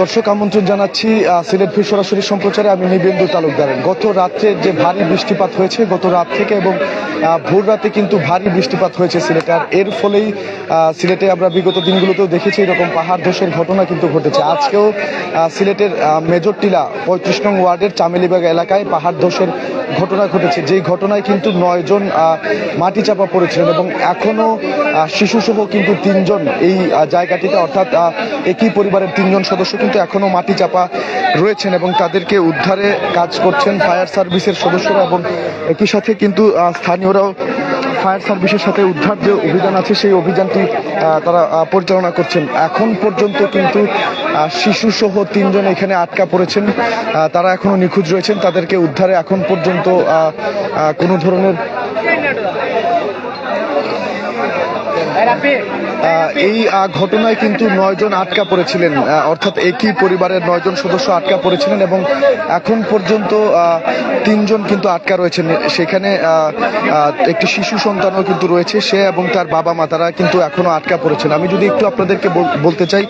দর্শক আমন্ত্রণ জানাচ্ছি সিলেট ফির সরাসরি সম্প্রচারে আমি নিবেন্দু তালুকদার। গত রাত্রে যে ভারী বৃষ্টিপাত হয়েছে, গত রাত থেকে এবং ভোর রাতে কিন্তু ভারী বৃষ্টিপাত হয়েছে সিলেটে। আর এর ফলেই সিলেটে আমরা বিগত দিনগুলোতেও দেখেছি এরকম পাহাড় ধসের ঘটনা কিন্তু ঘটেছে। আজকেও সিলেটের মেজর টিলা, পঁয়ত্রিশ নং ওয়ার্ডের চামেলিবাগ এলাকায় পাহাড় ধসের ঘটনা ঘটেছে। যেই ঘটনায় কিন্তু নয়জন মাটি চাপা পড়েছিলেন এবং এখনও শিশুসহ কিন্তু তিনজন এই জায়গাটিতে অর্থাৎ একই পরিবারের তিনজন সদস্য কিন্তু এখনও মাটি চাপা রয়েছেন এবং তাদেরকে উদ্ধারে কাজ করছেন ফায়ার সার্ভিসের সদস্যরা এবং একই সাথে কিন্তু স্থানীয়রাও ফায়ার সার্ভিসের সাথে উদ্ধার যে অভিযান আছে, সেই অভিযানটি তারা পরিচালনা করছেন। এখন পর্যন্ত কিন্তু শিশু সহ তিনজন এখানে আটকা পড়েছেন। তারা এখনও নিখোঁজ রয়েছেন। তাদেরকে উদ্ধারে এখন পর্যন্ত কোনো ধরনের এই ঘটনায় কিন্তু নয়জন আটকা পড়েছিলেন অর্থাৎ একই পরিবারের নয়জন সদস্য আটকা পড়েছিলেন এবং এখন পর্যন্ত তিনজন কিন্তু আটকা রয়েছেন। সেখানে একটি শিশু সন্তানও কিন্তু রয়েছে, সে এবং তার বাবা মা, তারা কিন্তু এখনও আটকা পড়েছেন। আমি যদি একটু আপনাদেরকে বল- বলতে চাই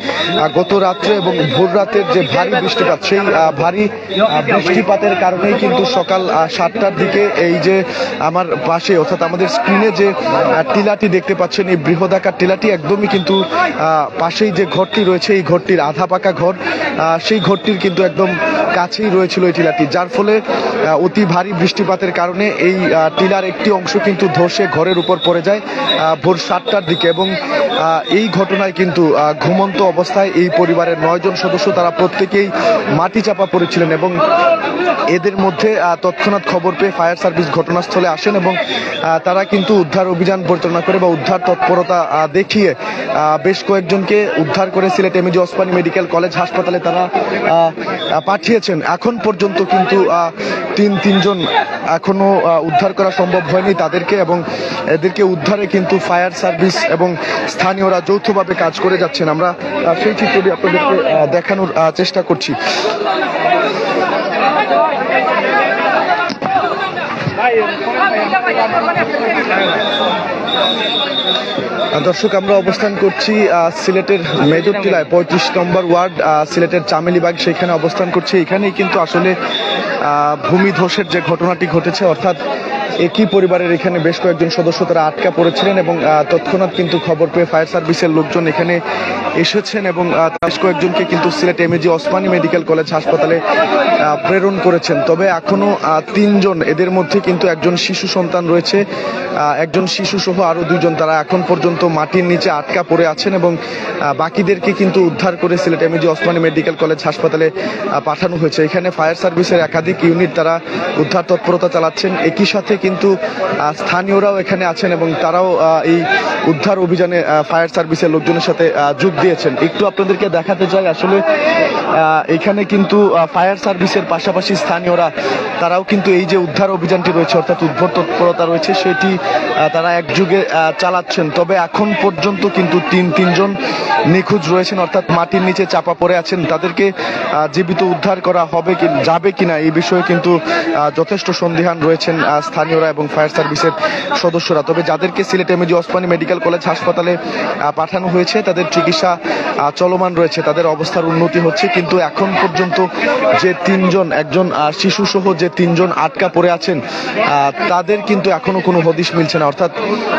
গত রাত্রে এবং ভোর রাতের যে ভারী বৃষ্টিপাত, সেই ভারী বৃষ্টিপাতের কারণেই কিন্তু সকাল সাতটার দিকে এই যে আমার পাশে, অর্থাৎ আমাদের স্ক্রিনে যে টিলাটি দেখতে পাচ্ছেন, এই বৃহদাকার টিলাটি একদমই কিন্তু পাশেই যে ঘরটি রয়েছে, এই ঘরটির আধা পাকা ঘর সেই ঘরটির কিন্তু একদম কাছেই রয়েছিল এই টিলাটি। যার ফলে অতি ভারী বৃষ্টিপাতের কারণে এই টিলার একটি অংশ কিন্তু ধসে ঘরের উপর পড়ে যায় ভোর সাতটার দিকে এবং এই ঘটনায় কিন্তু ঘুমন্ত অবস্থায় এই পরিবারের নয়জন সদস্য তারা প্রত্যেকেই মাটি চাপা পড়েছিলেন এবং এদের মধ্যে তৎক্ষণাৎ খবর পেয়ে ফায়ার সার্ভিস ঘটনাস্থলে আসেন এবং তারা কিন্তু উদ্ধার অভিযান পরিচালনা করে বা উদ্ধার তৎপরতা দেখিয়ে আহ, বেশ কয়েকজনকে উদ্ধার করে Sylhet MAG Osmani medical college হাসপাতালে তারা পাঠিয়েছেন। এখন পর্যন্ত কিন্তু তিন তিনজন এখনও উদ্ধার করা সম্ভব হয়নি তাদেরকে এবং এদেরকে উদ্ধারে কিন্তু ফায়ার সার্ভিস এবং স্থানীয়রা যৌথভাবে কাজ করে যাচ্ছেন। আমরা সেই চিত্রটি আপনাদেরকে দেখানোর চেষ্টা করছি। দর্শক, আমরা অবস্থান করছি সিলেটের মেজর টিলায় পঁয়ত্রিশ নম্বর ওয়ার্ড সিলেটের চামেলিবাগ, সেখানে অবস্থান করছি। এখানেই কিন্তু আসলে ভূমিধসের যে ঘটনাটি ঘটেছে, অর্থাৎ একই পরিবারের এখানে বেশ কয়েকজন সদস্য তারা আটকা পড়েছিলেন এবং তৎক্ষণাৎ কিন্তু খবর পেয়ে ফায়ার সার্ভিসের লোকজন এখানে এসেছেন এবং বেশ কয়েকজনকে কিন্তু Sylhet MAG Osmani medical college হাসপাতালে প্রেরণ করেছেন। তবে এখনও তিনজন, এদের মধ্যে কিন্তু একজন শিশু সন্তান রয়েছে একজন শিশু সহ আরও দুইজন তারা এখন পর্যন্ত মাটির নিচে আটকা পড়ে আছেন এবং বাকিদেরকে কিন্তু উদ্ধার করে Sylhet MAG Osmani medical college হাসপাতালে পাঠানো হয়েছে। এখানে ফায়ার সার্ভিসের একাধিক ইউনিট তারা উদ্ধার তৎপরতা চালাচ্ছেন। একই সাথে কিন্তু স্থানীয়রাও এখানে আছেন এবং তারাও এই উদ্ধার অভিযানে ফায়ার সার্ভিসের লোকজনের সাথে যোগ দিয়েছেন। একটু আপনাদেরকে দেখাতে চাই আসলে এখানে কিন্তু ফায়ার সার্ভিসের পাশাপাশি স্থানীয়রা তারাও কিন্তু এই যে উদ্ধার অভিযানটি রয়েছে অর্থাৎ উদ্ধার তৎপরতা রয়েছে সেটি তারা একযুগে চালাচ্ছেন। তবে এখন পর্যন্ত কিন্তু তিন তিনজন নিখোঁজ রয়েছেন অর্থাৎ মাটির নিচে চাপা পড়ে আছেন। তাদেরকে জীবিত উদ্ধার করা হবে কি যাবে কিনা এই বিষয়ে কিন্তু যথেষ্ট সন্দিহান রয়েছেন আহ, স্থানীয়রা এবং ফায়ার সার্ভিসের সদস্যরা। তবে যাদেরকে Sylhet MAG Osmani medical college হাসপাতালে পাঠানো হয়েছে, তাদের চিকিৎসা চলমান রয়েছে, তাদের অবস্থার উন্নতি হচ্ছে, কিন্তু এখন পর্যন্ত যে তিনজন, একজন শিশু সহ যে তিনজন আটকা পড়ে আছেন তাদের কিন্তু এখনও কোনো হদিশ মিলছে না। অর্থাৎ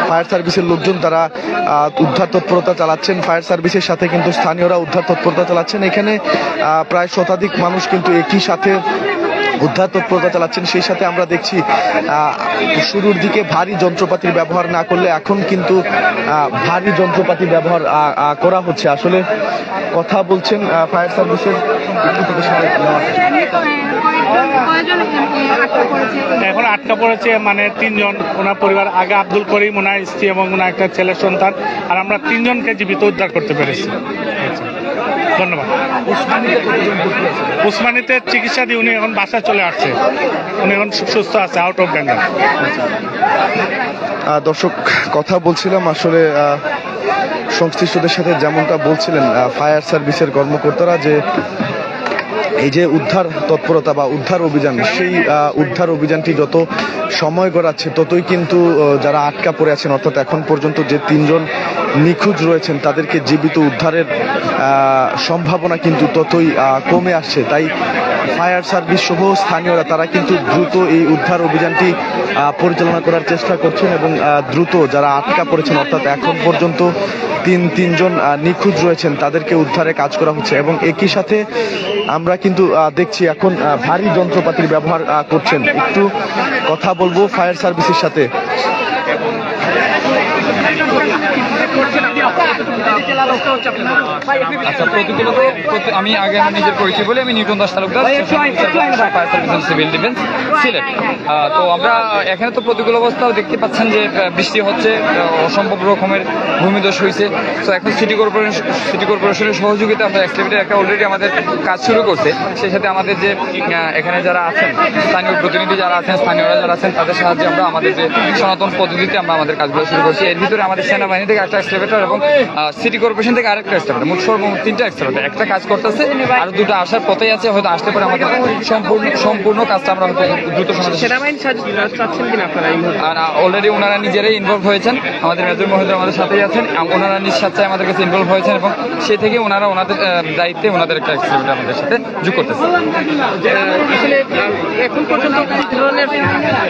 ফায়ার সার্ভিসের লোকজন তারা উদ্ধার তৎপরতা চালাচ্ছেন, ফায়ার সার্ভিসের সাথে কিন্তু স্থানীয়রা উদ্ধার তৎপরতা চালাচ্ছেন। এখানে প্রায় শতাধিক মানুষ কিন্তু একই সাথে উদ্ধার তৎপরতা চালাচ্ছেন, সেই সাথে আমরা দেখছি শুরুর দিকে ভারী যন্ত্রপাতির ব্যবহার না করলে এখন কিন্তু ভারী যন্ত্রপাতি ব্যবহার করা হচ্ছে আসলে কথা বলছেন ফায়ার সার্ভিসের এখন আটকা পড়েছে মানে তিনজন, ওনার পরিবার, আগে আব্দুল করিম, ওনার স্ত্রী এবং ওনার একটা ছেলের সন্তান, আর আমরা তিনজনকে জীবিত উদ্ধার করতে পেরেছি। ধন্যবাদ। উসমানিতে চিকিৎসা দিয়ে উনি এখন বাসায় চলে আসছে। উনি এখন সুস্থ আছে আউট অফ বেঙ্গল দর্শক, কথা বলছিলাম, আসলে সংশ্লিষ্টদের সাথে যেমনটা বলছিলেন ফায়ার সার্ভিসের কর্মকর্তারা যে এই যে উদ্ধার তৎপরতা বা উদ্ধার অভিযান সেই উদ্ধার অভিযানটি যত সময় গড়াচ্ছে, ততই কিন্তু যারা আটকা পড়ে আছেন, অর্থাৎ এখন পর্যন্ত যে তিনজন নিখোঁজ রয়েছেন, তাদেরকে জীবিত উদ্ধারের সম্ভাবনা কিন্তু ততই কমে আসছে। তাই ফায়ার সার্ভিস সহ স্থানীয়রা, তারা কিন্তু দ্রুত এই উদ্ধার অভিযানটি পরিচালনা করার চেষ্টা করছেন এবং দ্রুত যারা আটকা পড়েছেন, অর্থাৎ এখন পর্যন্ত তিন, তিনজন নিখোঁজ রয়েছেন, তাদেরকে উদ্ধারে কাজ করা হচ্ছে এবং একই সাথে আমরা কিন্তু দেখছি এখন ভারী যন্ত্রপাতির ব্যবহার করছেন। একটু কথা বলব ফায়ার সার্ভিসের সাথে। আচ্ছা প্রতিকূলত আমি আগে আমার নিজের পরিচয় বলি আমি Newton Das Talukdar fire service civil defence Sylhet. তো আমরা এখানে তো প্রতিকূল অবস্থাও দেখতে পাচ্ছেন যে বৃষ্টি হচ্ছে অসম্ভব রকমের ভূমিদোষ হয়েছে তো এখন সিটি কর্পোরেশন সিটি কর্পোরেশনের সহযোগিতা আমরা এক্সটিভিটি একটা অলরেডি আমাদের কাজ শুরু করছে। সেই সাথে আমাদের যে এখানে যারা আছেন স্থানীয় প্রতিনিধি যারা আছেন স্থানীয়রা যারা আছেন তাদের সাহায্যে আমরা আমাদের যে সনাতন পদ্ধতিতে আমরা আমাদের কাজগুলো শুরু করছি। এর ভিতরে আমাদের সেনাবাহিনী থেকে একটা এক্সটিভেটর এবং সিটি কর্পোরেশন থেকে আরেকটা এক্সটিভেটর মোট সর্বমোট তিনটা এক্সটিভেটর একটা কাজ করতেছে আর দুটো আসার পথেই আছে হয়তো আসতে পারে আমাদের সম্পূর্ণ সম্পূর্ণ কাজটা আমরা হয়তো দ্রুত সমাধান সেনাবাহিনী চাচ্ছেন কিনা আপনারা আর অলরেডি ওনারা নিজেরাই ইনভলভ হয়েছেন। আমাদের মেজর মহোদয় আমাদের সাথেই আছেন। ওনারা স্বেচ্ছায় আমাদের কাছে ইনভলভ হয়েছেন এবং সে থেকে ওনারা ওনাদের দায়িত্বে ওনাদের একটা এক্সপেরিমেন্ট আমাদের সাথে যোগ করতেছে। আসলে পর্যন্ত কি ধরনের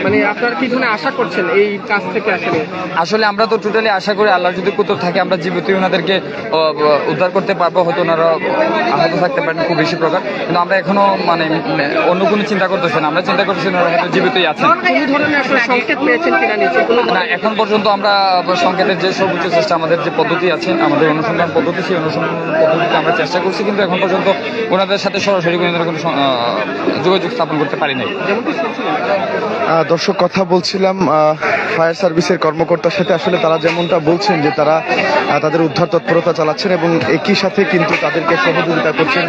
মানে আপনারা কি ধরনের আশা করছেন এই কাজ থেকে আসলে? আসলে আমরা তো টোটালি আশা করি আল্লাহ যদি কুতর থাকে আমরা জীবিত ওনাদেরকে উদ্ধার করতে পারব। হয়তো ওনারা আহত থাকতে পারেন খুব বেশি প্রকার। কিন্তু আমরা এখনও মানে অন্য কোনো চিন্তা করতেছি না। আমরা চিন্তা করতেছি ওনারা হয়তো জীবিতই আছেন। না এখন পর্যন্ত আমরা সংকেতের যে সর্বোচ্চ চেষ্টা আমাদের যে পদ্ধতি আছে আমাদের অনুসন্ধান পদ্ধতি সেই অনুসন্ধান পদ্ধতিতে আমরা চেষ্টা করছি। কিন্তু এখন পর্যন্ত ওনাদের সাথে সরাসরি কোনো যোগাযোগ স্থাপন করতে পারি নাই। দর্শক, কথা বলছিলাম ফায়ার সার্ভিসের কর্মকর্তার সাথে। আসলে তারা যেমনটা বলছেন যে তারা তাদের উদ্ধার তৎপরতা চালাচ্ছেন এবং একই সাথে কিন্তু তাদেরকে সহযোগিতা করছেন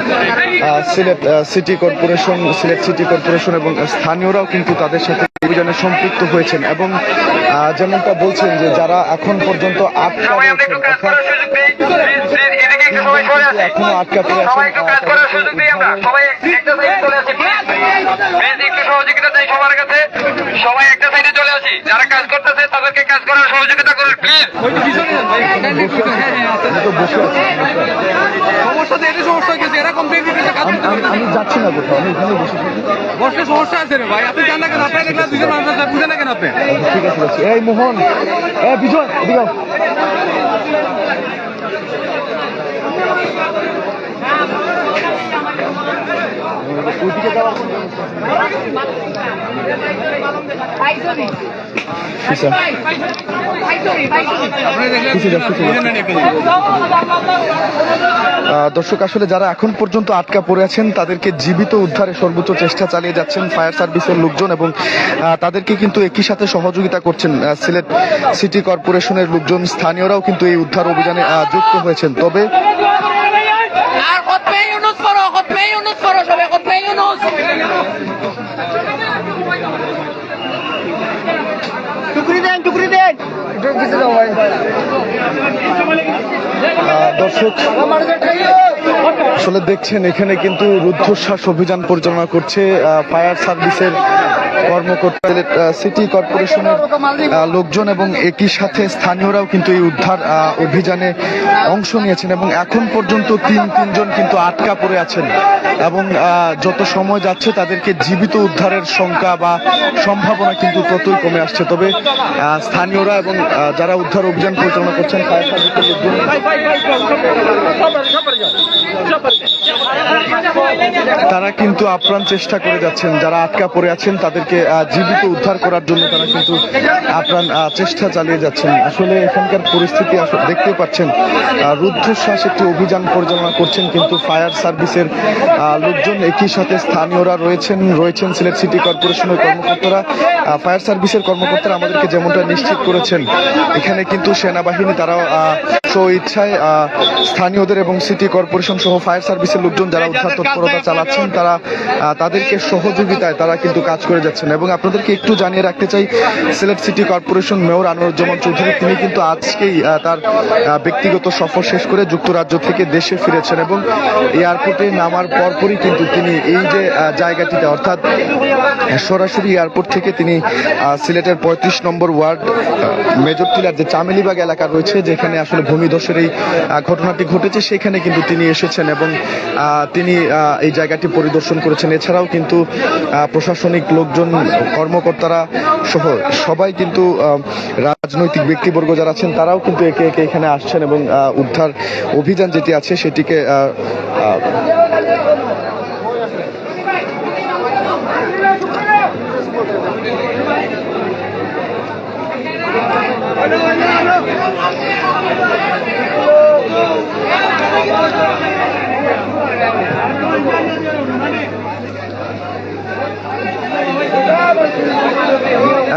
Sylhet city corporation, Sylhet city corporation এবং স্থানীয়রাও কিন্তু তাদের সাথে অভিযানে সম্পৃক্ত হয়েছেন এবং যেমনটা বলছেন যে যারা এখন পর্যন্ত আটকা রয়েছেন এখনও আটকা পড়ে আছেন, সবাই একটু কাজ আহ, করার তাদেরকে সুযোগ দিই আমরা। উদ্ধারে- সবাই একটা সাইডে চলে আসি প্লিজ। প্লিজ একটু সহযোগিতা চাই সবার কাছে। সবাই একটা সাইডে চলে আসি। যারা কাজ করতেছে তাদেরকে কাজ করার সহযোগিতা করুন প্লিজ। সমস্যা তো এটা সমস্যা হয়েছে এরকম দেখবি আমি- যাচ্ছি না কোথাও আমি এখানে বসে। বসলে সমস্যা আছে রে ভাই। আপনি জান না কেন আপনি আছে বুঝেন না কেন আপনি ঠিক আছে যাচ্ছি এই মোহন। এ বিজয় এদিকে আও। ওইদিকে যাওয়ার দর্শক, আসলে যারা এখন পর্যন্ত আটকা পড়ে আছেন, তাদেরকে জীবিত উদ্ধারে সর্বোচ্চ চেষ্টা চালিয়ে যাচ্ছেন ফায়ার সার্ভিসের লোকজন এবং তাদেরকে কিন্তু একই সাথে সহযোগিতা করছেন সিলেট সিটি কর্পোরেশনের লোকজন। স্থানীয়রাও কিন্তু এই উদ্ধার অভিযানে যুক্ত হয়েছেন। তবে আর খতমে ইউনুস পড়ো খতমে ইউনুস পড়ো সবাই খতমে ইউনুস টুকরি দর্শক আসলে দেখছেন এখানে কিন্তু রুদ্ধশ্বাস অভিযান পরিচালনা করছে ফায়ার সার্ভিসের কর্মকর্তা সিটি কর্পোরেশনের লোকজন এবং একই সাথে স্থানীয়রাও কিন্তু এই উদ্ধার অভিযানে অংশ নিয়েছেন এবং এখন পর্যন্ত তিন, তিনজন কিন্তু আটকা পড়ে আছেন এবং যত সময় যাচ্ছে তাদেরকে জীবিত উদ্ধারের সংখ্যা বা সম্ভাবনা কিন্তু ততই কমে আসছে। তবে স্থানীয়রা এবং যারা উদ্ধার অভিযান পরিচালনা করছেন তারা কিন্তু আপ্রাণ চেষ্টা করে যাচ্ছেন। যারা আটকা পড়ে আছেন তাদেরকে জীবিত উদ্ধার করার জন্য তারা কিন্তু আপ্রাণ চেষ্টা চালিয়ে যাচ্ছেন। আসলে এখানকার পরিস্থিতি আসলে দেখতে পাচ্ছেন রুদ্ধশ্বাস একটি অভিযান পরিচালনা করছেন, কিন্তু ফায়ার সার্ভিসের লোকজন একই সাথে স্থানীয়রা রয়েছেন রয়েছেন সিলেট সিটি কর্পোরেশনের কর্মকর্তারা। ফায়ার সার্ভিসের কর্মকর্তারা আমাদেরকে যেমনটা নিশ্চিত করেছেন, এখানে কিন্তু সেনাবাহিনী, তারাও ইচ্ছায় স্থানীয়দের এবং সিটি কর্পোরেশন সহ ফায়ার সার্ভিসের লোকজন যারা উদ্ধার তৎপরতা চালাচ্ছেন, তারা তাদেরকে সহযোগিতায় তারা কিন্তু কাজ করে যাচ্ছেন এবং আপনাদেরকে একটু জানিয়ে রাখতে চাই, Sylhet city corporation mayor Anwaruzzaman Chowdhury, তিনি কিন্তু আজকেই তার ব্যক্তিগত সফর শেষ করে যুক্তরাজ্য থেকে দেশে ফিরেছেন এবং এয়ারপোর্টে নামার পরপরই কিন্তু তিনি এই যে জায়গাটিতে, অর্থাৎ, সরাসরি এয়ারপোর্ট থেকে তিনি সিলেটের পঁয়ত্রিশ নম্বর ওয়ার্ড মেজর টিলার যে চামেলিবাগ এলাকা রয়েছে, যেখানে আসলে ভূমিধসের এই ঘটনাটি ঘটেছে, সেখানে কিন্তু তিনি এসেছেন এবং তিনি এই জায়গাটি পরিদর্শন করেছেন। এছাড়াও কিন্তু প্রশাসনিক লোকজন কর্মকর্তারা সহ সবাই কিন্তু রাজনৈতিক ব্যক্তিবর্গ যারা আছেন, তারাও কিন্তু একে একে এখানে আসছেন এবং উদ্ধার অভিযান যেটি আছে সেটিকে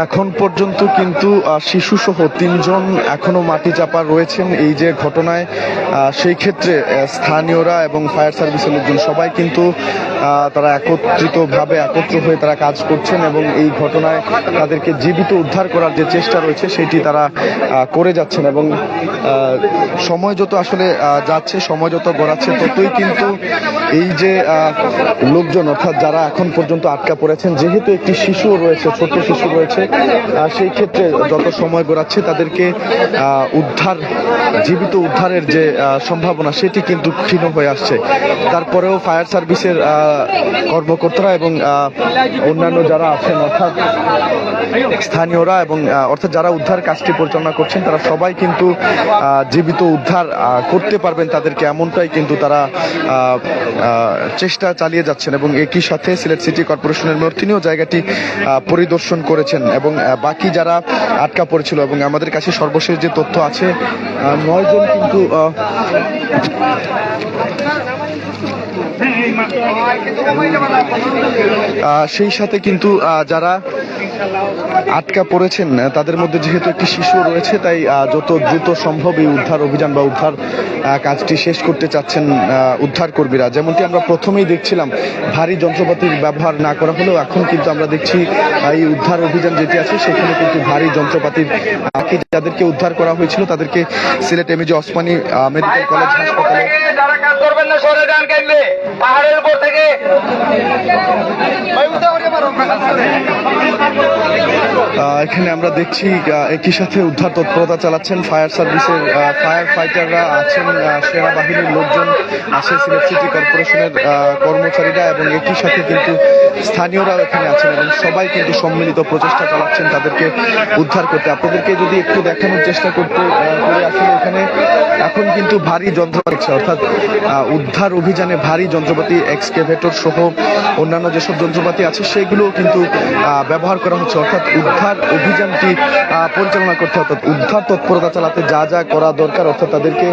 এখন পর্যন্ত কিন্তু শিশু সহ তিনজন এখনও মাটি চাপা রয়েছেন। এই যে ঘটনায় সেই ক্ষেত্রে স্থানীয়রা এবং ফায়ার সার্ভিসের লোকজন সবাই কিন্তু তারা একত্রিতভাবে একত্র হয়ে তারা কাজ করছেন এবং এই ঘটনায় তাদেরকে জীবিত উদ্ধার করার যে চেষ্টা রয়েছে, সেটি তারা করে যাচ্ছেন এবং সময় যত আসলে যাচ্ছে, সময় যত গড়াচ্ছে, ততই কিন্তু এই যে লোকজন, অর্থাৎ যারা এখন পর্যন্ত আটকা পড়েছেন, যেহেতু একটি শিশু রয়েছে ছোট শিশু রয়েছে সেই ক্ষেত্রে যত সময় গড়াচ্ছে তাদেরকে উদ্ধার, জীবিত উদ্ধারের যে সম্ভাবনা সেটি কিন্তু ক্ষীণ হয়ে আসছে। তারপরেও ফায়ার সার্ভিসের কর্মকর্তারা এবং অন্যান্য যারা আছেন, অর্থাৎ স্থানীয়রা এবং অর্থাৎ যারা উদ্ধার কাজটি পরিচালনা করছেন, তারা সবাই কিন্তু জীবিত উদ্ধার করতে পারবেন তাদেরকে এমনটাই কিন্তু তারা চেষ্টা চালিয়ে যাচ্ছেন এবং একই সাথে সিলেট সিটি কর্পোরেশনের মেয়র তিনিও জায়গাটি পরিদর্শন করেছেন এবং বাকি যারা আটকা পড়েছিল এবং আমাদের কাছে সর্বশেষ যে তথ্য আছে নয়জন কিন্তু সেই সাথে কিন্তু যারা আটকা পড়েছেন তাদের মধ্যে যেহেতু একটি শিশু রয়েছে, তাই যত দ্রুত সম্ভব এই উদ্ধার অভিযান বা উদ্ধার কাজটি শেষ করতে চাচ্ছেন উদ্ধার কর্মীরা। যেমনটি আমরা প্রথমেই দেখছিলাম, ভারী যন্ত্রপাতির ব্যবহার না করা হলেও এখন কিন্তু আমরা দেখছি এই উদ্ধার অভিযান যেটি আছে, সেখানে কিন্তু ভারী যন্ত্রপাতির যাদেরকে উদ্ধার করা হয়েছিল, তাদেরকে Sylhet MAG Osmani medical college হাসপাতালে করবেন না, সরে যান পাহাড়ের উপর থেকে এখানে আমরা দেখছি একই সাথে উদ্ধার তৎপরতা চালাচ্ছেন ফায়ার সার্ভিসের ফায়ার ফাইটাররা আছেন সেনাবাহিনীর লোকজন আছে সিলেট সিটি কর্পোরেশনের কর্মচারীরা এবং একই সাথে কিন্তু স্থানীয়রাও এখানে আছেন এবং সবাই কিন্তু সম্মিলিত প্রচেষ্টা চালাচ্ছেন তাদেরকে উদ্ধার করতে। আপনাদেরকে যদি একটু দেখানোর চেষ্টা করতে করি আসলে এখানে, এখন কিন্তু ভারী যন্ত্রপাতি অর্থাৎ উদ্ধার অভিযানে ভারী যন্ত্রপাতি, এক্সকেভেটর সহ অন্যান্য যেসব যন্ত্রপাতি আছে সেগুলো কিন্তু ব্যবহার করা হচ্ছে, অর্থাৎ উদ্ধার অভিযানটি পরিচালনা করতে অর্থাৎ উদ্ধার তৎপরতা চালাতে যা যা করা দরকার, অর্থাৎ তাদেরকে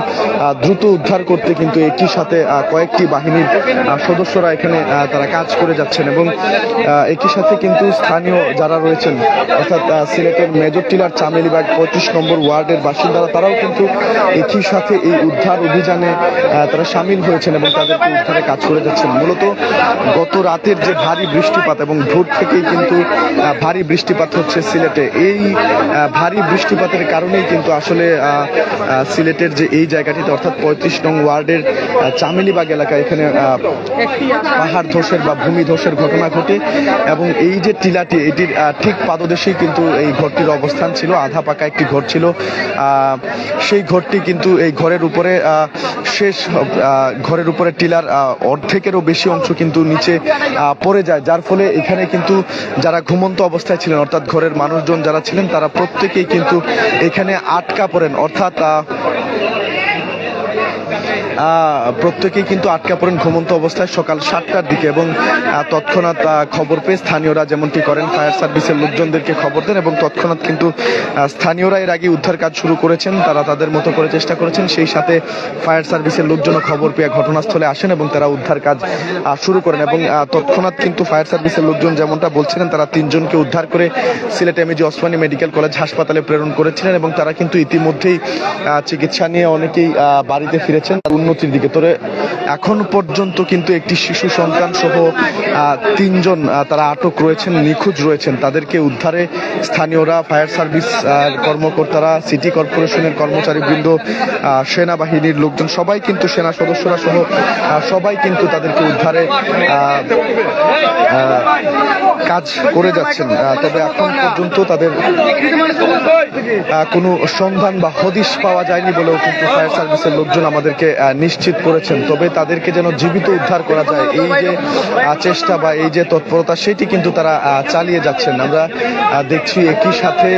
দ্রুত উদ্ধার করতে কিন্তু একই সাথে কয়েকটি বাহিনীর সদস্যরা এখানে তারা কাজ করে যাচ্ছেন এবং একই সাথে কিন্তু স্থানীয় যারা রয়েছেন, অর্থাৎ সিলেটের মেজর টিলার চামেলিবাগ পঁয়ত্রিশ নম্বর ওয়ার্ডের বাসিন্দারা, তারাও কিন্তু একই সাথে এই উদ্ধার অভিযানে তারা সামিল হয়েছেন এবং তাদেরকে উদ্ধারে কাজ করে যাচ্ছেন। মূলত গত রাতের যে ভারী বৃষ্টিপাত এবং ভোর থেকেই কিন্তু ভারী বৃষ্টিপাত হচ্ছে সিলেটে। এই ভারী বৃষ্টিপাতের কারণেই কিন্তু আসলে সিলেটের যে এই জায়গাটিতে, অর্থাৎ পঁয়ত্রিশ নং ওয়ার্ডের চামেলিবাগ এলাকা এখানে পাহাড় ধসের বা ভূমি ধসের ঘটনা ঘটে এবং এই যে টিলাটি, এটির ঠিক পাদদেশেই কিন্তু এই ঘরটির অবস্থান ছিল, আধা পাকা একটি ঘর ছিল। সেই ঘরটি কিন্তু এই ঘরের উপরে শেষ ঘরের উপরে টিলার অর্ধেকেরও বেশি অংশ কিন্তু নিচে পড়ে যায়। যার ফলে এখানে কিন্তু যারা ঘুমন্ত অবস্থায় ছিলেন অর্থাৎ ঘরের মানুষজন যারা ছিলেন তারা প্রত্যেকেই কিন্তু এখানে আটকা পড়েন। অর্থাৎ প্রত্যেকেই কিন্তু আটকা পড়েন ঘুমন্ত অবস্থায় সকাল সাতটার দিকে এবং তৎক্ষণাৎ খবর পেয়ে স্থানীয়রা যেমনটি করেন ফায়ার সার্ভিসের লোকজনদেরকে খবর দেন এবং তৎক্ষণাৎ কিন্তু স্থানীয়রা এর আগে উদ্ধার কাজ শুরু করেছেন, তারা তাদের মতো করে চেষ্টা করেছেন, সেই সাথে ফায়ার সার্ভিসের লোকজনও খবর পেয়ে ঘটনাস্থলে আসেন এবং তারা উদ্ধার কাজ শুরু করেন এবং তৎক্ষণাৎ কিন্তু ফায়ার সার্ভিসের লোকজন যেমনটা বলছিলেন, তারা তিনজনকে উদ্ধার করে Sylhet MAG Osmani medical college হাসপাতালে প্রেরণ করেছিলেন এবং তারা কিন্তু ইতিমধ্যেই চিকিৎসা নিয়ে অনেকেই বাড়িতে ফিরেছেন। উন্নতির দিকে। তবে এখন পর্যন্ত কিন্তু একটি শিশু সন্তান সহ তিনজন তারা আটক রয়েছেন, নিখোঁজ রয়েছেন। তাদেরকে উদ্ধারে স্থানীয়রা, ফায়ার সার্ভিস কর্মকর্তারা, সিটি কর্পোরেশনের কর্মচারীবৃন্দ সেনাবাহিনীর লোকজন, সবাই কিন্তু সেনা সদস্যরা সহ সবাই কিন্তু তাদেরকে উদ্ধারে কাজ করে যাচ্ছেন। তবে এখন পর্যন্ত তাদের কোনো সন্ধান বা হদিশ পাওয়া যায়নি বলেও কিন্তু ফায়ার সার্ভিসের লোকজন আমাদেরকে নিশ্চিত করেছেন তবে তাদেরকে যেন জীবিত উদ্ধার করা যায়। এই যে চেষ্টা বা এই যে তৎপরতা সেটি কিন্তু তারা চালিয়ে যাচ্ছেন। আমরা দেখছি একই সাথে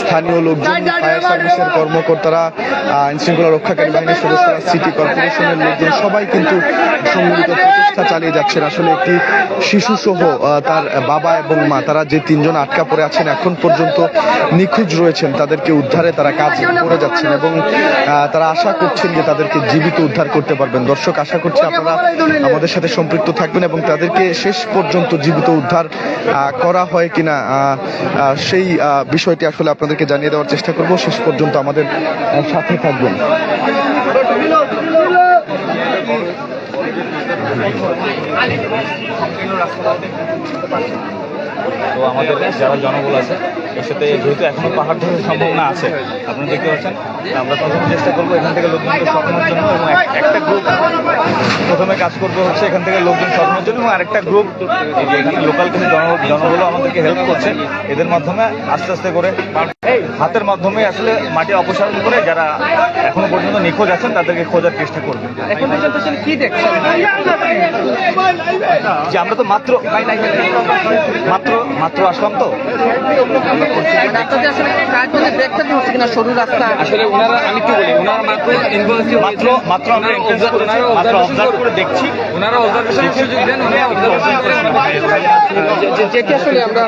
স্থানীয় লোকজন ফায়ার সার্ভিসের কর্মকর্তারা আইন শৃঙ্খলা রক্ষাকারী বাহিনীর সদস্যরা সিটি কর্পোরেশনের লোকজন সবাই কিন্তু সম্মিলিত প্রচেষ্টা চালিয়ে যাচ্ছেন। আসলে একটি শিশু সহ তার বাবা এবং মা তারা যে তিনজন আটকা পড়ে আছেন এখন পর্যন্ত নিখোঁজ রয়েছেন। তাদেরকে উদ্ধারে তারা কাজ করে যাচ্ছেন এবং তারা আশা করছেন যে তাদেরকে জীবিত উদ্ধার করতে পারবেন। দর্শক আশা করছি আপনারা আমাদের সাথে সম্পৃক্ত থাকবেন এবং তাদেরকে শেষ পর্যন্ত জীবিত উদ্ধার করা হয় কিনা সেই বিষয়টি আসলে আপনাদেরকে জানিয়ে দেওয়ার চেষ্টা করব। শেষ পর্যন্ত আমাদের সাথে থাকবেন। তো আমাদের যারা জনবল আছে এর সাথে যেহেতু এখনও পাহাড় ধরার সম্ভাবনা আছে আপনারা দেখতে পাচ্ছেন আমরা প্রথমে চেষ্টা করব এখান থেকে লোকজনকে সরানোর জন্য এবং একটা গ্রুপ প্রথমে কাজ করবে হচ্ছে এখান থেকে লোকজন সরানোর জন্য এবং আরেকটা গ্রুপ এই যে এখানে লোকাল কিছু জন- জনবলও আমাদেরকে হেল্প করছে। এদের মাধ্যমে আস্তে আস্তে করে হাতের মাধ্যমে আসলে মাটি অপসারণ করে যারা এখনও পর্যন্ত নিখোঁজ আছেন তাদেরকে খোঁজার চেষ্টা করবে। যে আমরা তো মাত্র মাত্র মাত্র আসলাম তো? আসলে কাজ দেখতে হচ্ছে সরু রাস্তা আসলে ওনারা আমি একটু বলি ওনারা মাত্র মাত্র মাত্র আমরা মাত্র অবজার্ভ করে দেখছি। ওনারা অবজারভেশন সুযোগ দেন ওনারা অবজারভেশন যে- যে- যেটি আসলে আমরা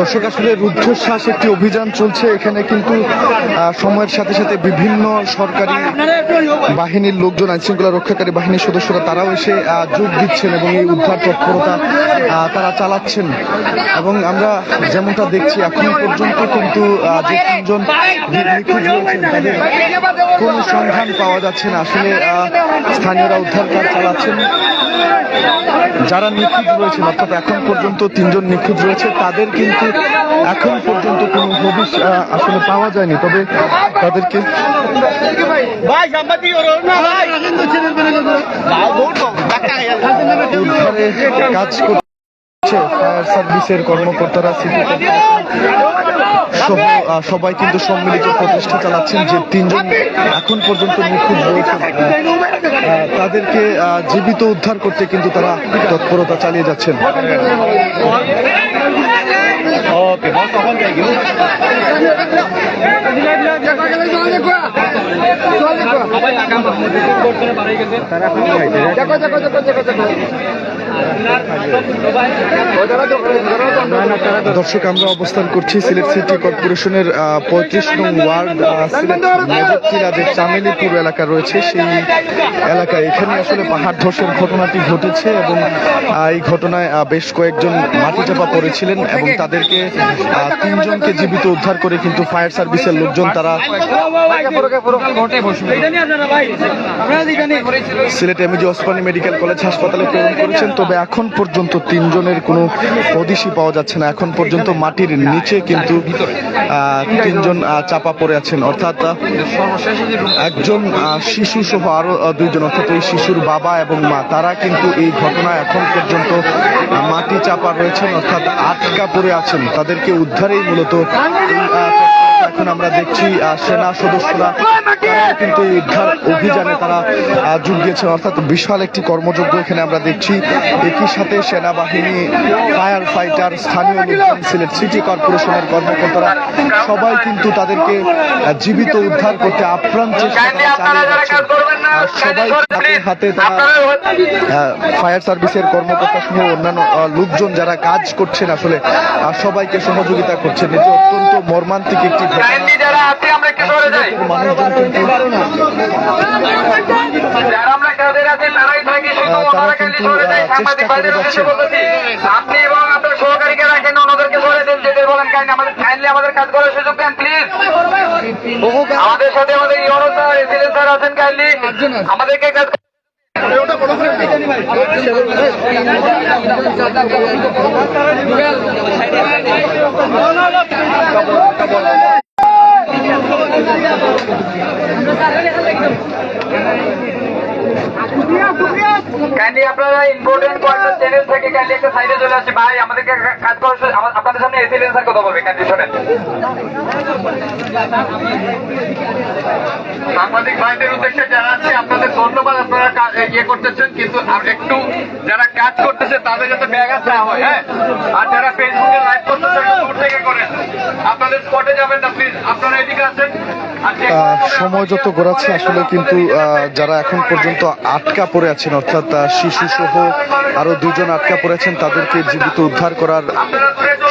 দর্শক, আসলে রুদ্ধশ্বাস একটি অভিযান চলছে। এখানে কিন্তু সময়ের সাথে সাথে বিভিন্ন সরকারি বাহিনীর লোকজন আইন শৃঙ্খলা রক্ষাকারী বাহিনীর সদস্যরা, তারাও এসে যোগ দিচ্ছেন এবং এই উদ্ধার তৎপরতা তারা চালাচ্ছেন। এবং আমরা যেমনটা দেখছি, এখন পর্যন্ত কিন্তু যে তিনজন কোনো সন্ধান পাওয়া যাচ্ছে না। আসলে স্থানীয়রা উদ্ধার কাজ চালাচ্ছেন। যারা নিখোঁজ রয়েছেন অর্থাৎ এখন পর্যন্ত তিনজন নিখোঁজ রয়েছে তাদের কিন্তু এখন পর্যন্ত কোনো হদিশ আসলে পাওয়া যায়নি তবে তাদেরকে কাজ করছে ফায়ার সার্ভিসের কর্মকর্তারা সিটি সহ সবাই কিন্তু সম্মিলিত প্রচেষ্টা চালাচ্ছেন যে তিনজন এখন পর্যন্ত নিখোঁজ রয়েছেন তাদেরকে আহ, জীবিত উদ্ধার করতে কিন্তু তারা তৎপরতা চালিয়ে যাচ্ছেন। দর্শক, আমরা অবস্থান করছি সিলেট সিটি কর্পোরেশনের পঁয়ত্রিশ নং ওয়ার্ড সিলেট যে চামেলিপুর এলাকা রয়েছে। সেই এলাকায় এখানে আসলে পাহাড় ধসের ঘটনাটি ঘটেছে এবং এই ঘটনায় বেশ কয়েকজন মাটি চাপা পড়েছিলেন এবং তাদেরকে তিনজনকে জীবিত উদ্ধার করে কিন্তু ফায়ার সার্ভিসের লোকজন তারা Sylhet MG Osmani medical college হাসপাতালে প্রেরণ করেছেন। তবে এখন পর্যন্ত তিনজনের কোনো হদিশই পাওয়া যাচ্ছে না। এখন পর্যন্ত মাটির নিচে কিন্তু তিনজন চাপা পড়ে আছেন। অর্থাৎ একজন শিশু সহ আরও দুইজন, অর্থাৎ ওই শিশুর বাবা এবং মা, তারা কিন্তু এই ঘটনায় এখন পর্যন্ত মাটি চাপা রয়েছেন, অর্থাৎ আটকা পড়ে আছেন। তাদেরকে উদ্ধারেই মূলত এখন আমরা দেখছি সেনা সদস্যরা কিন্তু উদ্ধার অভিযানে তারা যোগ দিয়েছেন অর্থাৎ বিশাল একটি কর্মযজ্ঞ এখানে আমরা দেখছি। একই সাথে সেনাবাহিনী ফায়ার ফাইটার স্থানীয় লোকজন সিলেট সিটি কর্পোরেশনের কর্মকর্তারা সবাই কিন্তু তাদেরকে জীবিত উদ্ধার করতে আপ্রাণ চেষ্টা চালিয়ে সবাই হাতে হাতে তারা ফায়ার সার্ভিসের কর্মকর্তা সহ অন্যান্য লোকজন যারা কাজ করছেন আসলে সবাইকে সহযোগিতা করছেন। এটি অত্যন্ত মর্মান্তিক একটি কাইন্ডলি যারা আছি আমরা একটু সরে যাই। যারা আমরা কাদের আছি তারাই থাকি। শুধু ওনারা কাইন্ডলি সরে যায় সাংবাদিক করে ভাইদের উদ্দেশ্যে যাচ্ছেন। বলতেছি আপনি এবং আপনার সহকারীকে রাখেন ওনাদেরকে সরে দেন যেদের বলেন কাইন্ডলি আমাদের কাইন্ডলি আমাদের কাজ করার সুযোগ দেন প্লিজ। আমাদের সাথে আমাদের স্যার এসিলেন স্যার আছেন কাইন্ডলি। আমাদেরকে কাজ আমরা কাইন্ডলি আপনারা ইম্পর্টেন্ট কয়েকটা চ্যানেল থেকে কাইন্ডলি একটা সাইডে চলে আসছে। ভাই আমাদেরকে কাজ করার আপনাদের সামনে কথা বলবে কাইন্ডলি শোনেন। সাংবাদিক ভাইদের উদ্দেশ্যে জানাচ্ছি আপনাদের ধন্যবাদ আপনারা ইয়ে করতেছেন কিন্তু একটু যারা কাজ করতেছে তাদের যাতে ব্যাঘাত না হয় হ্যাঁ? আর যারা ফেসবুকে লাইভ করতেছে একটু দূর থেকে করেন। আপনাদের স্পটে যাবেন না প্লিজ আপনারা এদিকে আছেন আর সময় যত গড়াচ্ছে আসলে কিন্তু যারা এখন পর্যন্ত আটকা পড়ে আছেন, অর্থাৎ শিশু সহ আরও দুজন আটকা পড়ে আছেন, তাদেরকে জীবিত উদ্ধার করার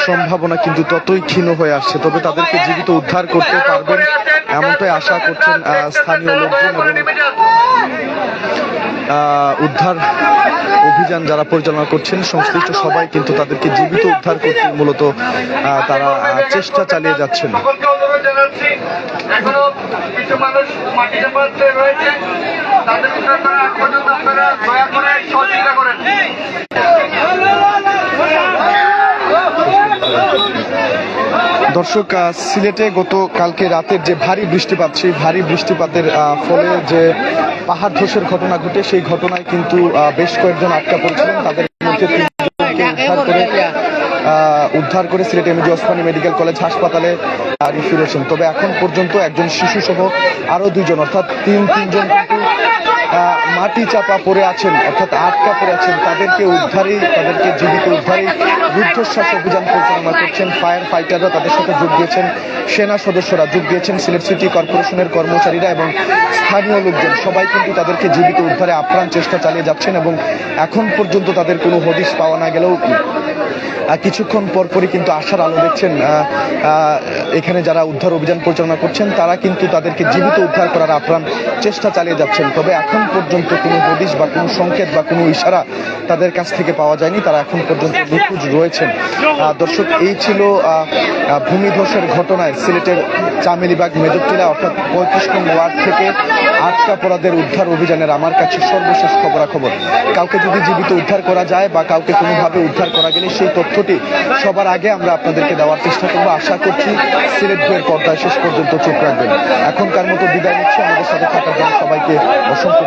সম্ভাবনা কিন্তু ততই ক্ষীণ হয়ে আসছে। তবে তাদেরকে জীবিত উদ্ধার করতে পারবেন এমনটাই আশা করছেন স্থানীয় লোকজন এবং উদ্ধার অভিযান যারা পরিচালনা করছেন সংশ্লিষ্ট সবাই কিন্তু তাদেরকে জীবিত উদ্ধার করতে মূলত আহ, তারা আহ, চেষ্টা চালিয়ে যাচ্ছেন। সকলকে অনুরোধ এখনও কিছু মানুষ মাটি চাপাতে রয়েছে। তাদের উদ্ধার করা আগ পর্যন্ত আপনারা দয়া করে সহযোগিতা করেন। দর্শক সিলেটে গত কালকে রাতের যে ভারী বৃষ্টিপাত, সেই ভারী বৃষ্টিপাতের ফলে যে পাহাড় ধসের ঘটনা ঘটে, সেই ঘটনায় কিন্তু বেশ কয়েকজন আটকা পড়েছিলেন। তাদের মধ্যে উদ্ধার করে Sylhet MG Osmani medical college হাসপাতালে বাড়ি ফিরেছেন তবে এখন পর্যন্ত একজন শিশু সহ আরও দুজন অর্থাৎ তিন, তিনজন কিন্তু মাটি চাপা পড়ে আছেন, অর্থাৎ আটকা পড়ে আছেন, তাদেরকে উদ্ধারেই, তাদেরকে জীবিত উদ্ধারেই রুদ্ধশ্বাস অভিযান পরিচালনা করছেন ফায়ার ফাইটাররা, তাদের সাথে যোগ দিয়েছেন সেনা সদস্যরা, যোগ দিয়েছেন সিলেট সিটি কর্পোরেশনের কর্মচারীরা এবং স্থানীয় লোকজন। সবাই কিন্তু তাদেরকে জীবিত উদ্ধারে আপ্রাণ চেষ্টা চালিয়ে যাচ্ছেন এবং এখন পর্যন্ত তাদের কোনো হদিশ পাওয়া না গেলেও কিছুক্ষণ পরপরই কিন্তু আশার আলো দেখছেন এখানে যারা উদ্ধার অভিযান পরিচালনা করছেন, তারা কিন্তু তাদেরকে জীবিত উদ্ধার করার আপ্রাণ চেষ্টা চালিয়ে যাচ্ছেন। তবে এখন পর্যন্ত কোনো হদিশ বা কোনো সংকেত বা কোনো ইশারা তাদের কাছ থেকে পাওয়া যায়নি। তারা এখন পর্যন্ত নিখোঁজ রয়েছেন। দর্শক, এই ছিল ভূমিধসের ঘটনায় সিলেটের চামেলিবাগ মেজরটিলা অর্থাৎ পঁয়ত্রিশ নং ওয়ার্ড থেকে আটকা পড়াদের উদ্ধার অভিযানের আমার কাছে সর্বশেষ খবরাখবর। কাউকে যদি জীবিত উদ্ধার করা যায় বা কাউকে কোনোভাবে উদ্ধার করা গেলে সেই তথ্যটি সবার আগে আমরা আপনাদেরকে দেওয়ার চেষ্টা করব। আশা করছি সিলেট বইয়ের পর্দায় শেষ পর্যন্ত চোখ রাখবেন। এখনকার মতো বিদায় নিচ্ছি। আমাদের সাথে থাকার জন্য সবাইকে অসংখ্য